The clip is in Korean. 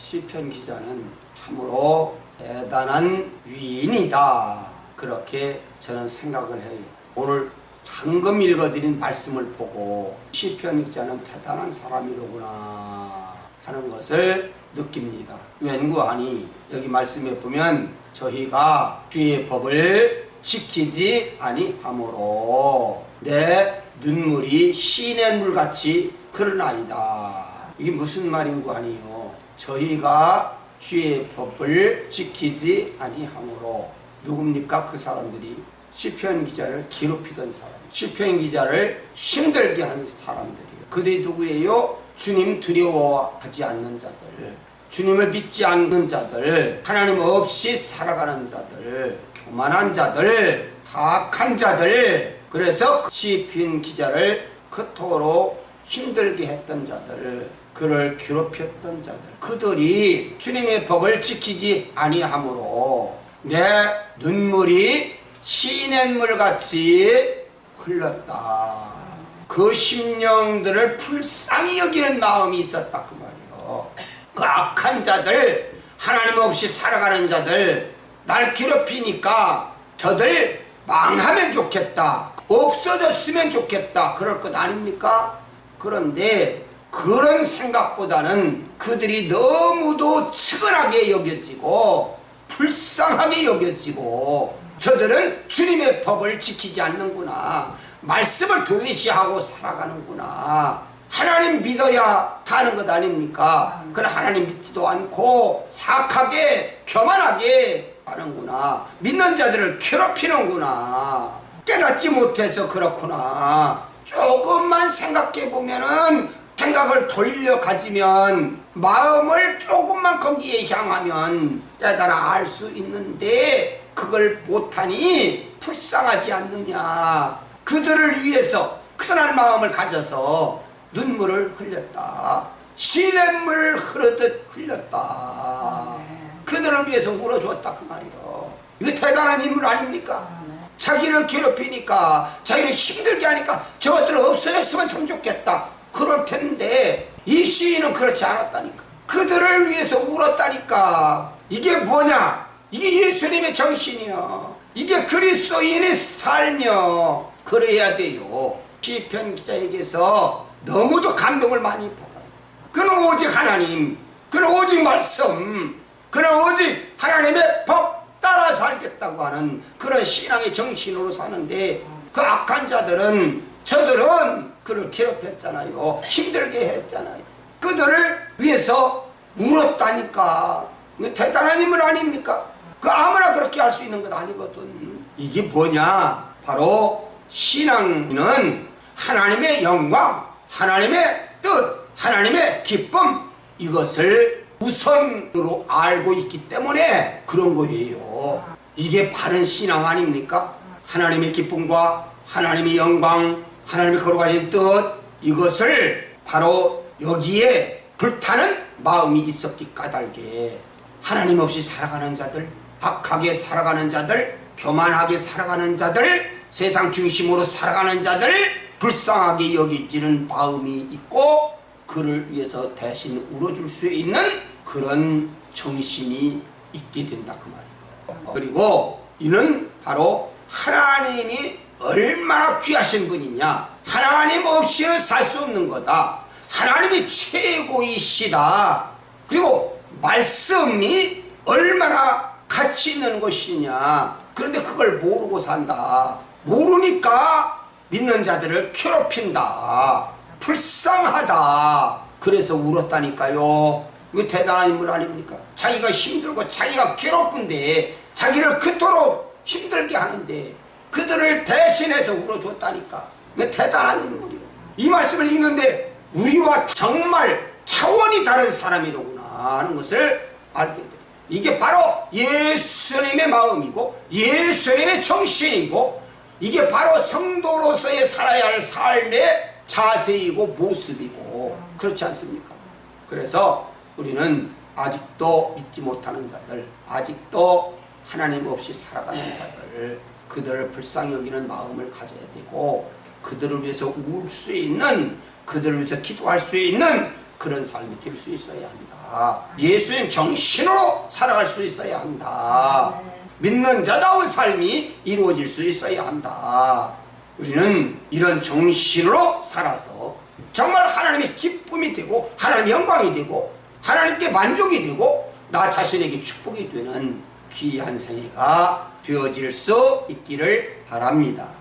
시편 기자는 참으로 대단한 위인이다. 그렇게 저는 생각을 해요. 오늘 방금 읽어드린 말씀을 보고 시편 기자는 대단한 사람이로구나 하는 것을 느낍니다. 왠구하니 여기 말씀에 보면 저희가 주의 법을 지키지 아니하므로 내 눈물이 시냇 물같이 흐르나이다. 이게 무슨 말인고 하니요? 저희가 주의 법을 지키지 아니하므로 누굽니까 그 사람들이 시편 기자를 괴롭히던 사람, 시편 기자를 힘들게 한 사람들이에요. 그들이 누구예요? 주님 두려워하지 않는 자들, 주님을 믿지 않는 자들, 하나님 없이 살아가는 자들, 교만한 자들, 타악한 자들. 그래서 시편 기자를 그토록 힘들게 했던 자들, 그를 괴롭혔던 자들, 그들이 주님의 법을 지키지 아니하므로 내 눈물이 시냇 물 같이 흘렀다. 그 심령들을 불쌍히 여기는 마음이 있었다 그 말이요. 그 악한 자들, 하나님 없이 살아가는 자들, 날 괴롭히니까 저들 망하면 좋겠다. 없어졌으면 좋겠다. 그럴 것 아닙니까? 그런데 그런 생각보다는 그들이 너무도 측은하게 여겨지고 불쌍하게 여겨지고 저들은 주님의 법을 지키지 않는구나. 말씀을 도외시하고 살아가는구나. 하나님 믿어야 사는 것 아닙니까? 그러나 하나님 믿지도 않고 사악하게 교만하게 하는구나. 믿는 자들을 괴롭히는구나. 깨닫지 못해서 그렇구나. 조금만 생각해 보면은 생각을 돌려 가지면 마음을 조금만 거기에 향하면 깨달아 알 수 있는데 그걸 못하니 불쌍하지 않느냐. 그들을 위해서 큰한 마음을 가져서 눈물을 흘렸다. 시냇물 흐르듯 흘렸다. 그들을 위해서 울어줬다 그 말이요. 이거 대단한 인물 아닙니까? 자기를 괴롭히니까 자기를 힘들게 하니까 저것들 없어졌으면 참 좋겠다. 그럴 텐데 이 시인은 그렇지 않았다니까. 그들을 위해서 울었다니까. 이게 뭐냐? 이게 예수님의 정신이요. 이게 그리스도인의 삶이요. 그래야 돼요. 시편 기자에게서 너무도 감동을 많이 받아요. 그는 오직 하나님, 그는 오직 말씀, 그는 오직 하나님의 법 따라 살겠다고 하는 그런 신앙의 정신으로 사는데 그 악한 자들은 저들은 그를 괴롭혔잖아요. 힘들게 했잖아요. 그들을 위해서 울었다니까. 대단한 인물 아닙니까? 그 아무나 그렇게 할 수 있는 것 아니거든. 이게 뭐냐? 바로 신앙은 하나님의 영광, 하나님의 뜻, 하나님의 기쁨 이것을 우선으로 알고 있기 때문에 그런 거예요. 이게 바른 신앙 아닙니까? 하나님의 기쁨과 하나님의 영광, 하나님의 거룩하신 뜻 이것을 바로 여기에 불타는 마음이 있었기 까닭에 하나님 없이 살아가는 자들, 악하게 살아가는 자들, 교만하게 살아가는 자들, 세상 중심으로 살아가는 자들, 불쌍하게 여기지는 마음이 있고 그를 위해서 대신 울어줄 수 있는 그런 정신이 있게 된다 그 말이에요. 그리고 이는 바로 하나님이 얼마나 귀하신 분이냐. 하나님 없이는 살 수 없는 거다. 하나님이 최고이시다. 그리고 말씀이 얼마나 가치 있는 것이냐. 그런데 그걸 모르고 산다. 모르니까 믿는 자들을 괴롭힌다. 불쌍하다. 그래서 울었다니까요. 이거 대단한 인물 아닙니까? 자기가 힘들고 자기가 괴롭은데 자기를 그토록 힘들게 하는데 그들을 대신해서 울어줬다니까. 대단한 인물이요. 이 말씀을 읽는데 우리와 정말 차원이 다른 사람이로구나 하는 것을 알게 돼요. 이게 바로 예수님의 마음이고 예수님의 정신이고 이게 바로 성도로서의 살아야 할 삶의 자세이고 모습이고 그렇지 않습니까? 그래서 우리는 아직도 믿지 못하는 자들, 아직도 하나님 없이 살아가는 자들, 그들을 불쌍히 여기는 마음을 가져야 되고 그들을 위해서 울 수 있는, 그들을 위해서 기도할 수 있는 그런 삶이 될 수 있어야 한다. 예수님 정신으로 살아갈 수 있어야 한다. 믿는 자다운 삶이 이루어질 수 있어야 한다. 우리는 이런 정신으로 살아서 정말 하나님의 기쁨이 되고 하나님의 영광이 되고 하나님께 만족이 되고 나 자신에게 축복이 되는 귀한 생애가 되어질 수 있기를 바랍니다.